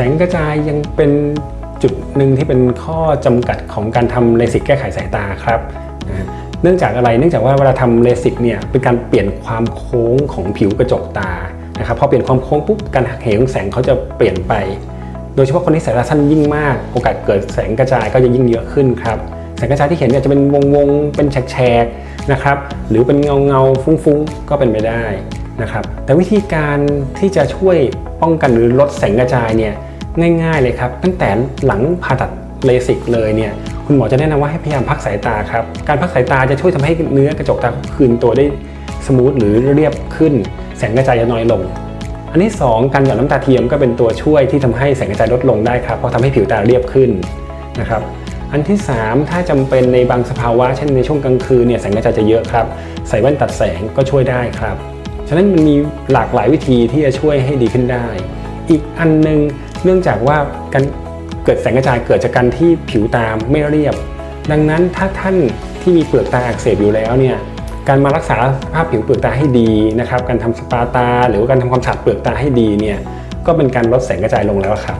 แสงกระจายยังเป็นจุดหนึ่งที่เป็นข้อจำกัดของการทำเลสิกแก้ไขสายตาครับเนื่องจากอะไรเนื่องจากว่าเวลาทำเลสิกเนี่ยเป็นการเปลี่ยนความโค้งของผิวกระจกตานะครับพอเปลี่ยนความโค้งปุ๊บการหักเหของแสงเขาจะเปลี่ยนไป โดยเฉพาะคนที่สายตาสั้นยิ่งมาก โอกาสเกิดแสงกระจายก็จะยิ่งเยอะขึ้นครับแสงกระจายที่เห็นเนี่ยจะเป็นวงวงๆเป็นแฉกๆนะครับหรือเป็นเงาเงาๆฟุ้งๆ ก็เป็นไปได้นะครับแต่วิธีการที่จะช่วยป้องกันหรือลดแสงกระจายเนี่ย ง่ายๆเลยครับ ตั้งแต่หลังผ่าตัดเลสิกเลยเนี่ยคุณหมอจะแนะนำว่าให้พยายามพักสายตาครับ การพักสายตาจะช่วยทำให้เนื้อกระจกตาคืนตัวได้สมูทหรือเรียบขึ้น แสงกระจายจะน้อยลง อันที่ 2 การหยอดน้ำตาเทียมก็เป็นตัวช่วยที่ทำให้แสงกระจายลดลงได้ครับเพราะทำให้ผิวตาเรียบขึ้นนะครับอันที่ 3 ถ้าจำเป็นในบางสภาวะเช่นในช่วงกลางคืนเนี่ยแสงกระจายจะเยอะครับ ใส่แว่นตัดแสงก็ช่วยได้ครับ ฉะนั้นมันมีหลากหลายวิธีที่จะช่วยให้ดีขึ้นได้ อีกอันหนึง เนื่องจากว่าการเกิดแสงกระจายเกิดจากการที่ผิวตาไม่เรียบ ดังนั้นถ้าท่านที่มีเปลือกตาอักเสบอยู่แล้วเนี่ยการมารักษาสภาพผิวเปลือกตาให้ดีนะครับการทำสปาตา หรือการทำความสะอาดเปลือกตาให้ดีเนี่ยก็เป็นการลดแสงกระจายลงแล้วครับ